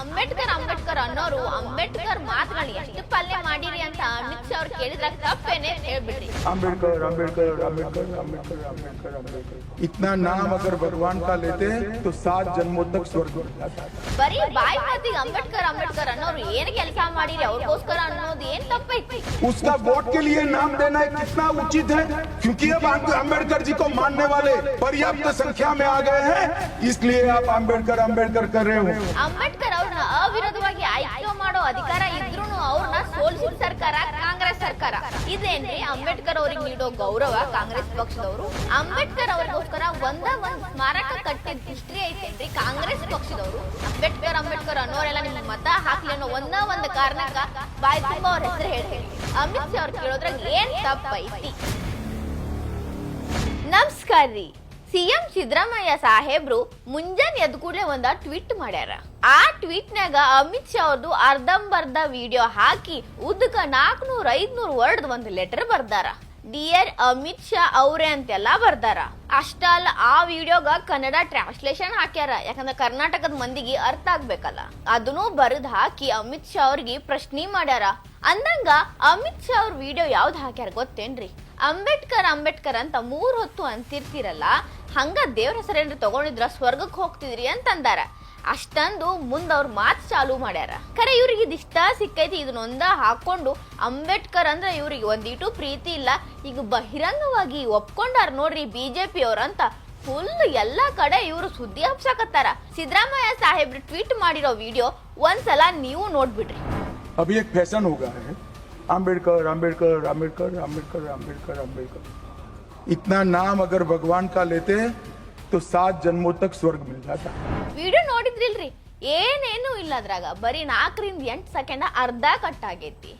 ಅಂಬೇಡ್ಕರ್ ಅಂಬೇಡ್ಕರ್ ಅನ್ನೋರು ಅಂಬೇಡ್ಕರ್ ಮಾತುಗಳನ್ನ ಎಷ್ಟು ಪಲ್ಯ ಮಾಡಿರಿ ಅಂತ ಅಮಿತ್ ಶಾ ಅವ್ರು ಕೇಳಿದ್ರಾಗ ತಪ್ಪೇನೆ ಅಂತ ಹೇಳ್ಬಿಟ್ರಿ अम्बेडकर अम्बेडकर अम्बेडकर अम्बेडकर अम्बेडकर अम्बेडकर इतना नाम अगर भगवान का लेते तो सात जन्मों तक स्वर्ग मिल जाता ಬರೀ ಬಾಯಿ ಮಾತಿಗೆ ಅಂಬೇಡ್ಕರ್ ಅಂಬೇಡ್ಕರ್ ಅನ್ನೋರು ಏನ್ ಕೆಲಸ ಮಾಡಿರಿ ಅವ್ರಿಗೋಸ್ಕರ ಅನ್ನೋದು ಏನ್ ತಪ್ಪೈತಿ उसका वोट के लिए नाम देना कितना उचित है क्योंकि अब आप अम्बेडकर जी को मानने वाले पर्याप्त संख्या में आ गए हैं इसलिए आप अम्बेडकर अम्बेडकर कर रहे हो ಅಂಬೇಡ್ಕರ್ ಅವ್ರನ್ನ ಅವಿರೋಧವಾಗಿ ಆಯ್ಕೆ ಮಾಡೋ ಅಧಿಕಾರ ಇದ್ರೂ ಅವ್ರನ್ನ ಸೋಲಿಸಿದ ಸರ್ಕಾರ ಕಾಂಗ್ರೆಸ್ ಸರ್ಕಾರ. ಇದೇನ್ರಿ? ಅಂಬೇಡ್ಕರ್ ಅವ್ರಿಗೆ ನೀಡೋ ಗೌರವ ಕಾಂಗ್ರೆಸ್ ಪಕ್ಷದವರು. ಅಂಬೇಡ್ಕರ್ ಅವ್ರಿಗೋಸ್ಕರ ಒಂದ ಒಂದ್ ಸ್ಮಾರಕ ಕಟ್ಟಿದ ಹಿಸ್ಟ್ರಿ ಐತೇನ್ರಿ ಕಾಂಗ್ರೆಸ್ ಪಕ್ಷದವರು? ಅಂಬೇಡ್ಕರ್ ಅಂಬೇಡ್ಕರ್ ಅನ್ನೋರೆಲ್ಲ ನಿಮ್ಗೆ ಮತ ಹಾಕ್ಲಿ ಅನ್ನೋ ಒಂದ ಒಂದ್ ಕಾರಣಕ್ಕ ಬಾಯ್ ತುಂಬ ಅವ್ರ ಹೆಸರು ಹೇಳಿ ಅಮಿತ್ ಶಾ ಅವ್ರು ಕೇಳೋದ್ರಾಗ ಏನ್ ತಪ್ಪೈತಿ? ನಮಸ್ಕಾರ ರೀ ಸಿಎಂ ಸಿದ್ದರಾಮಯ್ಯ ಸಾಹೇಬ್ರು ಮುಂಜಾನೆ ಎದ್ದ ಕೂಡಲೇ ಒಂದ ಟ್ವೀಟ್ ಮಾಡ್ಯಾರ. ಆ ಟ್ವೀಟ್ನಾಗ ಅಮಿತ್ ಶಾ ಅವ್ರದ್ದು ಅರ್ಧಂಬರ್ಧ ವಿಡಿಯೋ ಹಾಕಿ ಉದ್ದಕ ನಾಲ್ಕನೂರ ಐದ್ನೂರ್ ವರ್ಡ್ ಒಂದು ಲೆಟರ್ ಬರ್ದಾರ. ಡಿಯರ್ ಅಮಿತ್ ಶಾ ಅವ್ರೆ ಅಂತೆಲ್ಲ ಬರ್ದಾರ. ಅಷ್ಟಲ್ಲ, ಆ ವಿಡಿಯೋಗ ಕನ್ನಡ ಟ್ರಾನ್ಸ್ಲೇಷನ್ ಹಾಕ್ಯಾರ. ಯಾಕಂದ್ರೆ ಕರ್ನಾಟಕದ ಮಂದಿಗೆ ಅರ್ಥ ಆಗ್ಬೇಕಲ್ಲ. ಅದನ್ನು ಬರೆದ್ ಹಾಕಿ ಅಮಿತ್ ಶಾ ಅವ್ರಿಗೆ ಪ್ರಶ್ನೆ ಮಾಡ್ಯಾರ. ಅಂದಂಗ ಅಮಿತ್ ಶಾ ಅವ್ರ ವಿಡಿಯೋ ಯಾವ್ದು ಹಾಕ್ಯಾರ ಗೊತ್ತೇನ್ರಿ? ಅಂಬೇಡ್ಕರ್ ಅಂಬೇಡ್ಕರ್ ಅಂತ ಮೂರ್ ಹೊತ್ತು ಅಂತಿರ್ತಿರಲ್ಲ, ಹಂಗ ದೇವ್ರ ಹೆಸರೇನ್ರಿ ತಗೊಂಡಿದ್ರ ಸ್ವರ್ಗಕ್ಕೆ ಹೋಗ್ತಿದ್ರಿ ಅಂತ ಅಂದಾರ ಅಷ್ಟಂದು ಮುಂದ ಅವ್ರ ಮಾತ್ ಚಾಲು ಮಾಡ್ಯಾರ. ಖರೆ ಇವ್ರಿಗೆ ಇದಿಷ್ಟ ಸಿಕ್ಕೈತಿ ಇದನ್ನೊಂದ ಹಾಕೊಂಡು ಅಂಬೇಡ್ಕರ್ ಅಂದ್ರೆ ಇವ್ರಿಗೆ ಒಂದಿಟು ಪ್ರೀತಿ ಇಲ್ಲ. ಈಗ ಬಹಿರಂಗವಾಗಿ ಒಪ್ಕೊಂಡಾರ ನೋಡ್ರಿ ಬಿಜೆಪಿ ಅವ್ರಂತ ಫುಲ್ ಎಲ್ಲಾ ಕಡೆ ಇವರು ಸುದ್ದಿ ಹಬ್ಸಕತ್ತಾರ. ಸಿದ್ದರಾಮಯ್ಯ ಸಾಹೇಬ್ರು ಟ್ವೀಟ್ ಮಾಡಿರೋ ವಿಡಿಯೋ ಒಂದ್ಸಲ ನೀವು ನೋಡ್ಬಿಡ್ರಿ. अभी एक फैशन हो गया है अम्बेडकर अम्बेडकर अम्बेडकर अम्बेडकर अम्बेडकर अम्बेडकर इतना नाम अगर भगवान का लेते तो सात जन्मों तक स्वर्ग मिल जाता ವಿಡಿಯೋ ನೋಡಿದ್ರಿಲ್ರಿ ಏನೇನು ಇಲ್ಲ ಅದ್ರಾಗ ಬರೀ ನಾಲ್ಕರಿಂದ ಎಂಟು ಸೆಕೆಂಡ್ ಅರ್ಧ ಕಟ್ ಆಗೈತಿ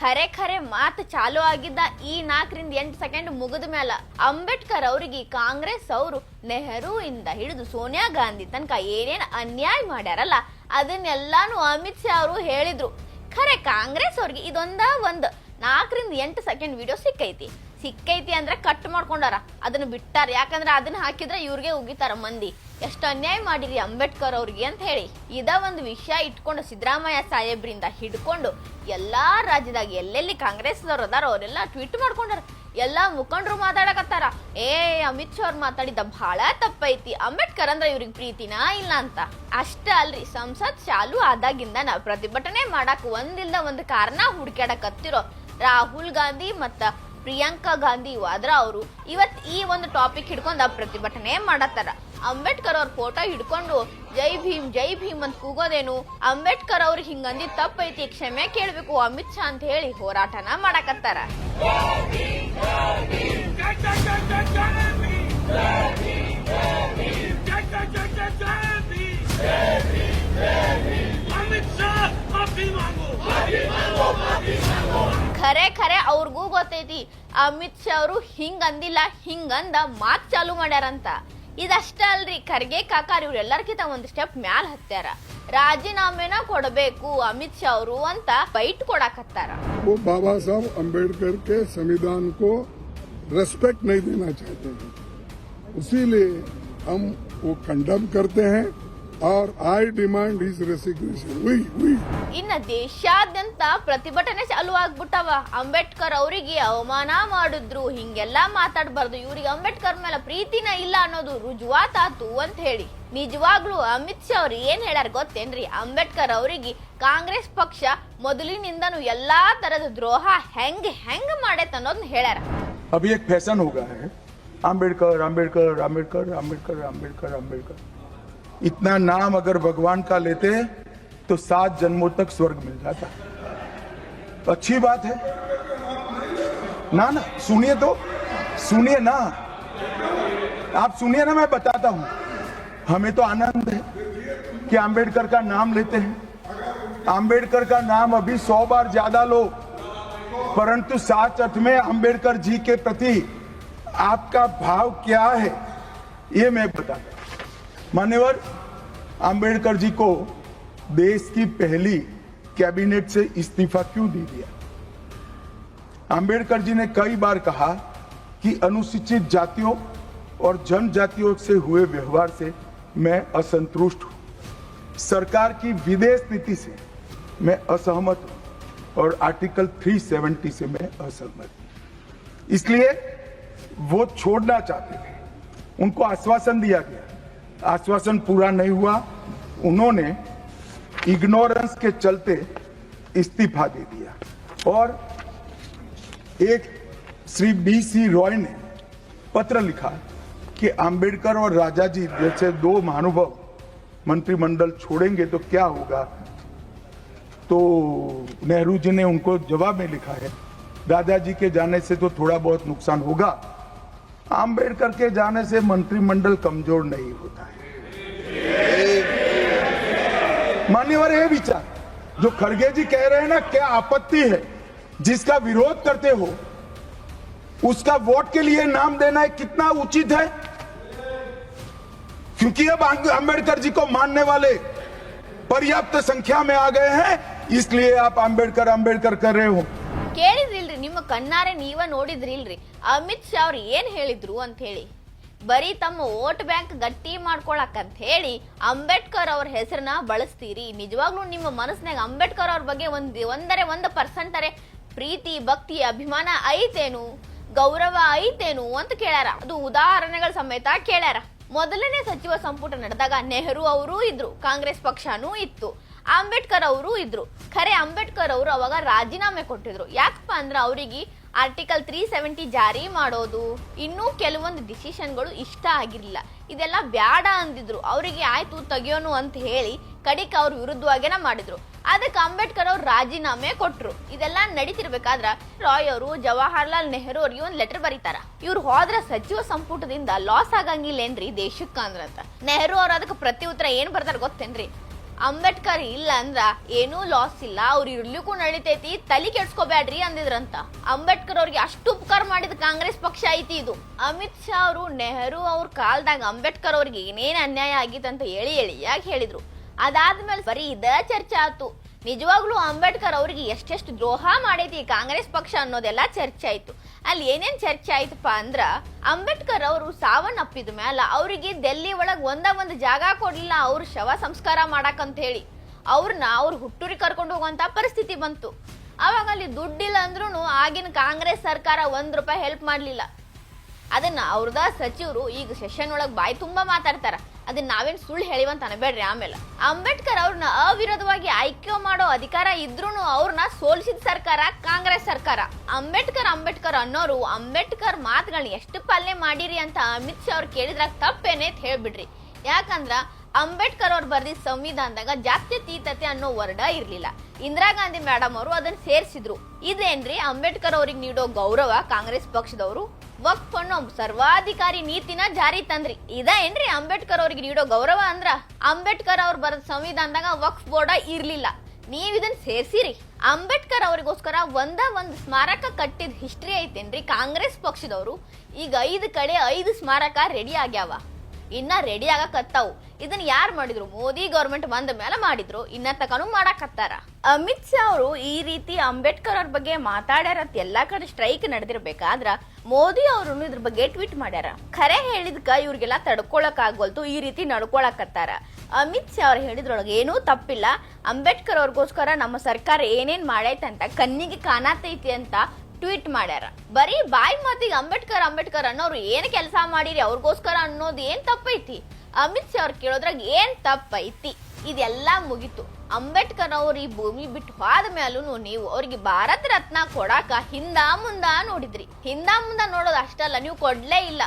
ಖರೆ ಖರೆ ಮಾತು ಚಾಲು ಆಗಿದ್ದ ಈ ನಾಲ್ಕರಿಂದ ಎಂಟು ಸೆಕೆಂಡ್ ಮುಗಿದ ಮೇಲ ಅಂಬೇಡ್ಕರ್ ಅವರಿಗೆ ಕಾಂಗ್ರೆಸ್ ಅವರು ನೆಹರು ಇಂದ ಹಿಡಿದು ಸೋನಿಯಾ ಗಾಂಧಿ ತನಕ ಏನೇನ್ ಅನ್ಯಾಯ ಮಾಡ್ಯಾರಲ್ಲ ಅದನ್ನೆಲ್ಲಾನು ಅಮಿತ್ ಶಾ ಅವರು ಹೇಳಿದ್ರು ಖರೆ, ಕಾಂಗ್ರೆಸ್ ಅವ್ರಿಗೆ ಇದೊಂದ ಒಂದು ನಾಲ್ಕರಿಂದ ಎಂಟು ಸೆಕೆಂಡ್ ವಿಡಿಯೋ ಸಿಕ್ಕೈತಿ. ಸಿಕ್ಕೈತಿ ಅಂದ್ರೆ ಕಟ್ ಮಾಡ್ಕೊಂಡಾರ. ಅದನ್ನ ಬಿಟ್ಟಾರ. ಯಾಕಂದ್ರೆ ಅದನ್ನ ಹಾಕಿದ್ರೆ ಇವ್ರಿಗೆ ಉಗಿತಾರ ಮಂದಿ. ಎಷ್ಟು ಅನ್ಯಾಯ ಮಾಡಿರಿ ಅಂಬೇಡ್ಕರ್ ಅವ್ರಿಗೆ ಅಂತ ಹೇಳಿ ಇದ ಒಂದು ವಿಷಯ ಇಟ್ಕೊಂಡು ಸಿದ್ದರಾಮಯ್ಯ ಸಾಹೇಬ್ರಿಂದ ಹಿಡ್ಕೊಂಡು ಎಲ್ಲಾ ರಾಜ್ಯದಾಗ ಎಲ್ಲೆಲ್ಲಿ ಕಾಂಗ್ರೆಸ್ನವ್ರು ಅದಾರ ಅವರೆಲ್ಲ ಟ್ವೀಟ್ ಮಾಡ್ಕೊಂಡಾರ. ಎಲ್ಲಾ ಮುಖಂಡರು ಮಾತಾಡಕತ್ತಾರ. ಏ, ಅಮಿತ್ ಶಾ ಅವ್ರು ಮಾತಾಡಿದ ಬಹಳ ತಪ್ಪೈತಿ. ಅಂಬೇಡ್ಕರ್ ಅಂದ್ರೆ ಇವ್ರಿಗೆ ಪ್ರೀತಿನಾ ಇಲ್ಲ ಅಂತ. ಅಷ್ಟ ಅಲ್ರಿ, ಸಂಸತ್ ಚಾಲು ಆದಾಗಿಂದ ನಾವು ಪ್ರತಿಭಟನೆ ಮಾಡಕ್ ಒಂದಿಲ್ದ ಒಂದು ಕಾರಣ ಹುಡ್ಕ್ಯಾಡಕತ್ತಿರೋ ರಾಹುಲ್ ಗಾಂಧಿ ಮತ್ತ ಪ್ರಿಯಾಂಕಾ ಗಾಂಧಿ ವಾದ್ರಾ ಅವರು ಇವತ್ ಈ ಒಂದು ಟಾಪಿಕ್ ಹಿಡ್ಕೊಂಡು ಪ್ರತಿಭಟನೆ ಮಾಡತ್ತಾರ. ಅಂಬೇಡ್ಕರ್ ಅವ್ರ ಫೋಟೋ ಹಿಡ್ಕೊಂಡು, ಜೈ ಭೀಮ್ ಜೈ ಭೀಮ್ ಅಂತ ಕೂಗೋದೇನು? ಅಂಬೇಡ್ಕರ್ ಅವ್ರಿಗೆ ಹಿಂಗಂದಿ ತಪ್ಪೈತಿ, ಕ್ಷಮೆ ಕೇಳಬೇಕು, ಅಮಿತ್ ಶಾ ಅಂತ ಹೇಳಿ ಹೋರಾಟನ ಮಾಡಕತ್ತಾರ. ಖರೆ ಖರೆ ಅವ್ರಿಗೂ ಗೊತ್ತೈತಿ, ಅಮಿತ್ ಶಾ ಅವರು ಹಿಂಗಂದಿಲ್ಲ ಹಿಂಗಂದ ಮಾತು ಚಾಲು ಮಾಡ್ಯಾರಂತ. ಇದಷ್ಟ ಅಲ್ರಿ ಖರ್ಗೆ ಕಾಕಾರ್ ಇವ್ರೆಲ್ಲರ್ಕಿಂತ ಒಂದ್ ಸ್ಟೆಪ್ ಮ್ಯಾಲ್ ಹತ್ಯಾರ ರಾಜೀನಾಮೆನ ಕೊಡಬೇಕು ಅಮಿತ್ ಶಾ ಅವರು ಅಂತ ಬೈಟ್ ಕೊಡಾಕತ್ತಾರ वो बाबा साहब अंबेडकर के संविधान को रेस्पेक्ट नहीं देना चाहते हैं इसीलिए हम वो कंडम करते हैं R I demand his resignation ಇನ್ನ ದೇಶಾದ್ಯಂತ ಪ್ರತಿಭಟನೆ ಚಾಲು ಆಗ್ಬಿಟ್ಟವ. ಅಂಬೇಡ್ಕರ್ ಅವರಿಗೆ ಅವಮಾನ ಮಾಡಿದ್ರು. ಹಿಂಗೆಲ್ಲಾ ಮಾತಾಡಬಾರ್ದು. ಇವ್ರಿಗೆ ಅಂಬೇಡ್ಕರ್ ಮೇಲೆ ಪ್ರೀತಿನ ಇಲ್ಲ ಅನ್ನೋದು ರುಜುವಾತಾತು ಅಂತ ಹೇಳಿ. ನಿಜವಾಗ್ಲೂ ಅಮಿತ್ ಶಾ ಅವ್ರು ಏನ್ ಹೇಳ್ಯಾರ ಗೊತ್ತೇನ್ರಿ? ಅಂಬೇಡ್ಕರ್ ಅವರಿಗೆ ಕಾಂಗ್ರೆಸ್ ಪಕ್ಷ ಮೊದಲಿನಿಂದನೂ ಎಲ್ಲಾ ತರದ ದ್ರೋಹ ಹೆಂಗ್ ಹೆಂಗ್ ಮಾಡೇತ್ ಅನ್ನೋದನ್ನ ಹೇಳ್ಯಾರ. ಅಭಿ ಫ್ಯಾಷನ್ ಹೋಗ ಅಂಬೇಡ್ಕರ್ ಅಂಬೇಡ್ಕರ್ ಅಂಬೇಡ್ಕರ್ ಅಂಬೇಡ್ಕರ್ ಅಂಬೇಡ್ಕರ್ ಅಂಬೇಡ್ಕರ್. इतना नाम अगर भगवान का लेते तो सात जन्मों तक स्वर्ग मिल जाता। अच्छी बात है। ना ना, सुनिए तो सुनिए ना। आप सुनिए ना, मैं बताता हूँ। हमें तो आनंद है कि अंबेडकर का नाम लेते हैं। अंबेडकर का नाम अभी सौ बार ज़्यादा लो, परंतु सात अर्थ में अंबेडकर जी के प्रति आपका भाव क्या है, ये मैं बताता। मान्यवर अंबेडकर जी को देश की पहली कैबिनेट से इस्तीफा क्यों दे दिया? अंबेडकर जी ने कई बार कहा कि अनुसूचित जातियों और जनजातियों से हुए व्यवहार से मैं असंतुष्ट हूँ। सरकार की विदेश नीति से मैं असहमत हूँ और आर्टिकल 370 से मैं असहमत इसलिए वो छोड़ना चाहते थे। उनको आश्वासन दिया गया। आश्वासन पूरा नहीं हुआ, उन्होंने इग्नोरेंस के चलते इस्तीफा दे दिया। और एक श्री बी सी रॉय ने पत्र लिखा कि अंबेडकर और राजा जी जैसे दो महानुभव मंत्रिमंडल छोड़ेंगे तो क्या होगा? तो नेहरू जी ने उनको जवाब में लिखा है राजा जी के जाने से तो थोड़ा बहुत नुकसान होगा। अंबेडकर के जाने से मंत्रिमंडल कमज़ोर नहीं होता है। मान्यवर है विचार, जो खड़गे जी कह रहे हैं ना, क्या आपत्ति है? जिसका विरोध करते हो, उसका वोट के लिए नाम देना है कितना उचित है? क्योंकि अब अंबेडकर जी को मानने वाले पर्याप्त संख्या में आ गए हैं, इसलिए आप अंबेडकर अंबेडकर कर रहे हो। ಕೇಳಿದ್ರಿಲ್ರಿ, ನಿಮ್ಮ ಕಣ್ಣಾರೆ ನೀವ ನೋಡಿದ್ರಿಲ್ರಿ. ಅಮಿತ್ ಶಾ ಅವ್ರು ಏನ್ ಹೇಳಿದ್ರು ಅಂತ ಹೇಳಿ ಬರೀ ತಮ್ಮ ವೋಟ್ ಬ್ಯಾಂಕ್ ಗಟ್ಟಿ ಅಂತ ಹೇಳಿ ಅಂಬೇಡ್ಕರ್ ಅವ್ರ ಹೆಸರನ್ನ ಬಳಸ್ತೀರಿ. ನಿಜವಾಗ್ಲೂ ನಿಮ್ಮ ಮನಸ್ಸಿನಾಗ ಅಂಬೇಡ್ಕರ್ ಅವ್ರ ಬಗ್ಗೆ ಒಂದ್ ಒಂದರೆ ಒಂದು ಪರ್ಸೆಂಟರೆ ಪ್ರೀತಿ, ಭಕ್ತಿ, ಅಭಿಮಾನ ಐತೇನು? ಗೌರವ ಐತೇನು ಅಂತ ಕೇಳ್ಯಾರ. ಅದು ಉದಾಹರಣೆಗಳ ಸಮೇತ ಕೇಳ್ಯಾರ. ಮೊದಲನೇ ಸಚಿವ ಸಂಪುಟ ನಡೆದಾಗ ನೆಹರು ಅವರೂ ಇದ್ರು, ಕಾಂಗ್ರೆಸ್ ಪಕ್ಷನೂ ಇತ್ತು. ಅಂಬೇಡ್ಕರ್ ಅವರು ಇದ್ರು. ಖರೆ ಅಂಬೇಡ್ಕರ್ ಅವರು ಅವಾಗ ರಾಜೀನಾಮೆ ಕೊಟ್ಟಿದ್ರು. ಯಾಕಪ್ಪ ಅಂದ್ರೆ ಅವರಿಗೆ ಆರ್ಟಿಕಲ್ ತ್ರೀ ಸೆವೆಂಟಿ ಜಾರಿ ಮಾಡೋದು ಇನ್ನೂ ಕೆಲವೊಂದು ಡಿಸಿಷನ್ಗಳು ಇಷ್ಟ ಆಗಿರಲಿಲ್ಲ. ಇದೆಲ್ಲ ಬ್ಯಾಡ ಅಂದಿದ್ರು. ಅವರಿಗೆ ಆಯ್ತು ತೆಗಿಯೋನು ಅಂತ ಹೇಳಿ ಕಡಿಕ ಅವ್ರ ವಿರುದ್ಧವಾಗೇನ ಮಾಡಿದ್ರು. ಅದಕ್ಕೆ ಅಂಬೇಡ್ಕರ್ ಅವ್ರು ರಾಜೀನಾಮೆ ಕೊಟ್ಟರು ಇದೆಲ್ಲ ನಡೀತಿರ್ಬೇಕಾದ್ರ ರಾಯ್ ಅವರು ಜವಾಹರ್ಲಾಲ್ ನೆಹರು ಅವ್ರಿಗೆ ಒಂದು ಲೆಟರ್ ಬರೀತಾರ. ಇವ್ರು ಹೋದ್ರ ಸಚಿವ ಸಂಪುಟದಿಂದ ಲಾಸ್ ಆಗಂಗಿಲ್ಲೇನ್ರಿ ದೇಶಕ್ಕ ಅಂದ್ರಂತ. ನೆಹರು ಅವ್ರು ಅದಕ್ಕೆ ಪ್ರತಿ ಉತ್ತರ ಏನ್ ಬರ್ತಾರ ಗೊತ್ತೇನ್ರಿ? ಅಂಬೇಡ್ಕರ್ ಇಲ್ಲ ಅಂದ್ರ ಏನೂ ಲಾಸ್ ಇಲ್ಲ. ಅವ್ರು ಇರ್ಲಿಕ್ಕೂ ನಡಿತೈತಿ, ತಲೆ ಕೆಡ್ಸ್ಕೋಬ್ಯಾಡ್ರಿ ಅಂದಿದ್ರಂತ. ಅಂಬೇಡ್ಕರ್ ಅವ್ರಿಗೆ ಅಷ್ಟು ಉಪಕಾರ ಮಾಡಿದ ಕಾಂಗ್ರೆಸ್ ಪಕ್ಷ ಐತಿ ಇದು. ಅಮಿತ್ ಶಾ ಅವರು, ನೆಹರು ಅವ್ರ ಕಾಲದಾಗ ಅಂಬೇಡ್ಕರ್ ಅವ್ರಿಗೆ ಏನೇನ್ ಅನ್ಯಾಯ ಆಗಿತ್ತಂತ ಹೇಳಿ ಹೇಳಿ ಯಾಕೆ ಹೇಳಿದ್ರು. ಅದಾದ್ಮೇಲೆ ಬರೀ ಇದ ಚರ್ಚೆ ಆಯ್ತು ನಿಜವಾಗ್ಲೂ ಅಂಬೇಡ್ಕರ್ ಅವ್ರಿಗೆ ಎಷ್ಟೆಷ್ಟು ದ್ರೋಹ ಮಾಡೈತಿ ಕಾಂಗ್ರೆಸ್ ಪಕ್ಷ ಅನ್ನೋದೆಲ್ಲ ಚರ್ಚೆ ಆಯ್ತು. ಅಲ್ಲಿ ಏನೇನ್ ಚರ್ಚೆ ಆಯ್ತಪ್ಪ ಅಂದ್ರ ಅಂಬೇಡ್ಕರ್ ಅವರು ಸಾವನ್ನಪ್ಪಿದ ಮ್ಯಾಲ ಅವರಿಗೆ ಡೆಲ್ಲಿ ಒಳಗ್ ಒಂದ ಒಂದು ಜಾಗ ಕೊಡ್ಲಿಲ್ಲ, ಅವ್ರ ಶವ ಸಂಸ್ಕಾರ ಮಾಡಾಕಂತ ಹೇಳಿ. ಅವ್ರನ್ನ ಅವ್ರ ಹುಟ್ಟೂರಿಗೆ ಕರ್ಕೊಂಡು ಹೋಗುವಂತ ಪರಿಸ್ಥಿತಿ ಬಂತು. ಅವಾಗ ಅಲ್ಲಿ ದುಡ್ಡಿಲ್ಲ ಅಂದ್ರೂ ಆಗಿನ ಕಾಂಗ್ರೆಸ್ ಸರ್ಕಾರ ಒಂದ್ ರೂಪಾಯಿ ಹೆಲ್ಪ್ ಮಾಡ್ಲಿಲ್ಲ. ಅದನ್ನ ಅವ್ರದ ಸಚಿವರು ಈಗ ಸೆಷನ್ ಒಳಗ್ ಬಾಯಿ ತುಂಬಾ ಮಾತಾಡ್ತಾರ. ಅದನ್ನ ನಾವೇನ್ ಸುಳ್ಳು ಹೇಳಿವಂತ ಅನ್ಬೇಡ್ರಿ ಆಮೇಲೆ. ಅಂಬೇಡ್ಕರ್ ಅವ್ರನ್ನ ಅವಿರೋಧವಾಗಿ ಆಯ್ಕೆ ಮಾಡೋ ಅಧಿಕಾರ ಇದ್ರೂ ಅವ್ರನ್ನ ಸೋಲಿಸಿದ ಸರ್ಕಾರ ಕಾಂಗ್ರೆಸ್ ಸರ್ಕಾರ. ಅಂಬೇಡ್ಕರ್ ಅಂಬೇಡ್ಕರ್ ಅನ್ನೋರು ಅಂಬೇಡ್ಕರ್ ಮಾತುಗಳನ್ನ ಎಷ್ಟು ಪಾಲನೆ ಮಾಡಿರಿ ಅಂತ ಅಮಿತ್ ಶಾ ಅವ್ರು ಕೇಳಿದ್ರಾಗ ತಪ್ಪೇನೆ ಅಂತ ಹೇಳ್ಬಿಡ್ರಿ. ಯಾಕಂದ್ರ ಅಂಬೇಡ್ಕರ್ ಅವ್ರು ಬರ್ದಿದ್ ಸಂವಿಧಾನದಾಗ ಜಾತ್ಯತೀತತೆ ಅನ್ನೋ ವರ್ಡ ಇರ್ಲಿಲ್ಲ. ಇಂದಿರಾ ಗಾಂಧಿ ಮೇಡಮ್ ಅವರು ಅದನ್ನ ಸೇರಿಸಿದ್ರು. ಇದೇನ್ರಿ ಅಂಬೇಡ್ಕರ್ ಅವ್ರಿಗೆ ನೀಡೋ ಗೌರವ ಕಾಂಗ್ರೆಸ್ ಪಕ್ಷದವರು? ವಕ್ಫ್ ಅನ್ನೋ ಸರ್ವಾಧಿಕಾರಿ ನೀತಿನ ಜಾರಿ ತಂದ್ರಿ. ಇದ ಏನ್ರಿ ಅಂಬೇಡ್ಕರ್ ಅವ್ರಿಗೆ ನೀಡೋ ಗೌರವ ಅಂದ್ರ? ಅಂಬೇಡ್ಕರ್ ಅವ್ರು ಬರೆದ ಸಂವಿಧಾನದಾಗ ವಕ್ಫ್ ಬೋರ್ಡ ಇರ್ಲಿಲ್ಲ. ನೀವ್ ಇದನ್ ಸೇರ್ಸಿರಿ. ಅಂಬೇಡ್ಕರ್ ಅವರಿಗೋಸ್ಕರ ಒಂದ ಒಂದ್ ಸ್ಮಾರಕ ಕಟ್ಟಿದ ಹಿಸ್ಟ್ರಿ ಐತೇನ್ರಿ ಕಾಂಗ್ರೆಸ್ ಪಕ್ಷದವರು? ಈಗ ಐದು ಕಡೆ ಐದು ಸ್ಮಾರಕ ರೆಡಿ ಆಗ್ಯಾವ. ಇನ್ನ ರೆಡಿ ಆಗಕತ್ತಾವು. ಇದನ್ನ ಯಾರು ಮಾಡಿದ್ರು? ಮೋದಿ ಗೌರ್ಮೆಂಟ್ ಬಂದ ಮೇಲೆ ಮಾಡಿದ್ರು. ಇನ್ನ ತಕನು ಮಾಡಾಕತ್ತಾರ. ಅಮಿತ್ ಶಾ ಅವರು ಈ ರೀತಿ ಅಂಬೇಡ್ಕರ್ ಅವ್ರ ಬಗ್ಗೆ ಮಾತಾಡ್ಯಾರ ಅಂತ ಎಲ್ಲಾ ಕಡೆ ಸ್ಟ್ರೈಕ್ ನಡೆದಿರ್ಬೇಕಾದ್ರ ಮೋದಿ ಅವರು ಇದ್ರ ಬಗ್ಗೆ ಟ್ವೀಟ್ ಮಾಡ್ಯಾರ. ಖರೆ ಹೇಳಿದ್ಕ ಇವ್ರಿಗೆಲ್ಲ ತಡ್ಕೊಳಕ್ ಆಗೋಲ್ತು ಈ ರೀತಿ ನಡ್ಕೊಳಕತ್ತಾರ. ಅಮಿತ್ ಶಾ ಅವ್ರು ಹೇಳಿದ್ರೊಳಗೆ ಏನೂ ತಪ್ಪಿಲ್ಲ. ಅಂಬೇಡ್ಕರ್ ಅವ್ರಿಗೋಸ್ಕರ ನಮ್ಮ ಸರ್ಕಾರ ಏನೇನ್ ಮಾಡೈತಂತ, ಕಣ್ಣಿಗೆ ಕಾಣತೈತಿ ಅಂತ ಟ್ವೀಟ್ ಮಾಡ್ಯಾರ. ಬರೀ ಬಾಯಿ ಮಾತಿಗೆ ಅಂಬೇಡ್ಕರ್ ಅಂಬೇಡ್ಕರ್ ಅನ್ನೋರು ಏನ್ ಕೆಲಸ ಮಾಡಿರಿ, ಅವ್ರಿಗೋಸ್ಕರ ಅನ್ನೋದು ಏನ್ ತಪ್ಪೈತಿ? ಅಮಿತ್ ಶಾ ಅವ್ರು ಕೇಳೋದ್ರಾಗ ಏನ್ ತಪ್ಪೈತಿ? ಇದೆಲ್ಲ ಮುಗೀತು. ಅಂಬೇಡ್ಕರ್ ಅವ್ರು ಈ ಭೂಮಿ ಬಿಟ್ಟು ಹೋದ ಮೇಲೂ ನೀವು ಅವ್ರಿಗೆ ಭಾರತ ರತ್ನ ಕೊಡಾಕ ಹಿಂದ ಮುಂದ ನೋಡಿದ್ರಿ. ಹಿಂದ ಮುಂದ ನೋಡೋದು ಅಷ್ಟಲ್ಲ, ನೀವು ಕೊಡ್ಲೇ ಇಲ್ಲ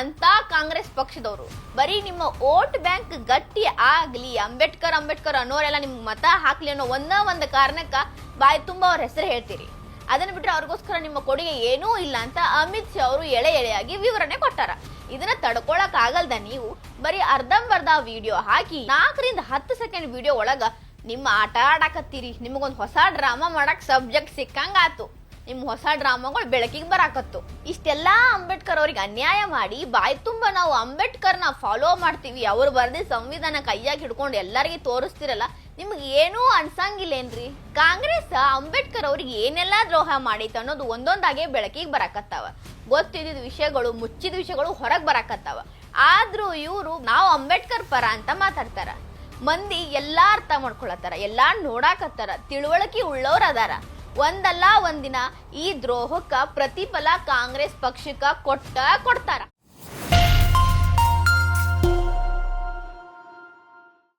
ಅಂತ ಕಾಂಗ್ರೆಸ್ ಪಕ್ಷದವರು. ಬರೀ ನಿಮ್ಮ ಓಟ್ ಬ್ಯಾಂಕ್ ಗಟ್ಟಿ ಆಗ್ಲಿ, ಅಂಬೇಡ್ಕರ್ ಅಂಬೇಡ್ಕರ್ ಅನ್ನೋರೆಲ್ಲ ನಿಮ್ಗೆ ಮತ ಹಾಕ್ಲಿ ಅನ್ನೋ ಒಂದ ಒಂದು ಕಾರಣಕ್ಕ ಬಾಯಿ ತುಂಬಾ ಅವ್ರ ಹೆಸರು ಹೇಳ್ತೀರಿ. ಅದನ್ನ ಬಿಟ್ಟರೆ ಅವ್ರಿಗೋಸ್ಕರ ನಿಮ್ಮ ಕೊಡುಗೆ ಏನೂ ಇಲ್ಲ ಅಂತ ಅಮಿತ್ ಶಾ ಅವರು ಎಳೆ ಎಳೆಯಾಗಿ ವಿವರಣೆ ಕೊಟ್ಟಾರ. ಇದನ್ನ ತಡ್ಕೊಳಕ್ ಆಗಲ್ದ ನೀವು. ಬರೀ ಅರ್ಧಂಬರ್ಧ ವಿಡಿಯೋ ಹಾಕಿ ನಾಲ್ಕರಿಂದ ಹತ್ತು ಸೆಕೆಂಡ್ ವಿಡಿಯೋ ಒಳಗ ನಿಮ್ಮ ಆಟ ಆಡಾಕತ್ತೀರಿ. ನಿಮಗೊಂದು ಹೊಸ ಡ್ರಾಮಾ ಮಾಡಕ್ ಸಬ್ಜೆಕ್ಟ್ ಸಿಕ್ಕಂಗಾತು ನಿಮ್ಮ ಹೊಸ ಡ್ರಾಮಾಗಳು ಬೆಳಕಿಗೆ ಬರಾಕತ್ತು. ಇಷ್ಟೆಲ್ಲಾ ಅಂಬೇಡ್ಕರ್ ಅವ್ರಿಗೆ ಅನ್ಯಾಯ ಮಾಡಿ ಬಾಯಿ ತುಂಬ ನಾವು ಅಂಬೇಡ್ಕರ್ನ ಫಾಲೋ ಮಾಡ್ತೀವಿ. ಅವ್ರು ಬರ್ದಿ ಸಂವಿಧಾನ ಕೈಯಾಗಿ ಹಿಡ್ಕೊಂಡು ಎಲ್ಲರಿಗೆ ತೋರಿಸ್ತಿರಲ್ಲ. ನಿಮ್ಗೆ ಏನೂ ಅನ್ಸಂಗಿಲ್ಲೇನ್ರಿ? ಕಾಂಗ್ರೆಸ್, ಅಂಬೇಡ್ಕರ್ ಅವ್ರಿಗೆ ಏನೆಲ್ಲ ದ್ರೋಹ ಮಾಡೈತೆ ಅನ್ನೋದು ಒಂದೊಂದಾಗೆ ಬೆಳಕಿಗೆ ಬರಾಕತ್ತಾವ. ಗೊತ್ತಿದ್ದ ವಿಷಯಗಳು, ಮುಚ್ಚಿದ ವಿಷಯಗಳು ಹೊರಗೆ ಬರಾಕತ್ತಾವ. ಆದ್ರೂ ಇವರು ನಾವು ಅಂಬೇಡ್ಕರ್ ಪರ ಅಂತ ಮಾತಾಡ್ತಾರ. ಮಂದಿ ಎಲ್ಲಾ ಅರ್ಥ ಮಾಡ್ಕೊಳತ್ತಾರ, ಎಲ್ಲಾ ನೋಡಾಕತ್ತಾರ, ತಿಳುವಳಿಕೆ ಉಳ್ಳವ್ರ ಅದಾರ. ಒಂದಲ್ಲ ಒಂದಿನ ಈ ದ್ರೋಹಕ್ಕ ಪ್ರತಿಫಲ ಕಾಂಗ್ರೆಸ್ ಪಕ್ಷಕ್ಕ ಕೊಟ್ಟ ಕೊಡ್ತಾರ.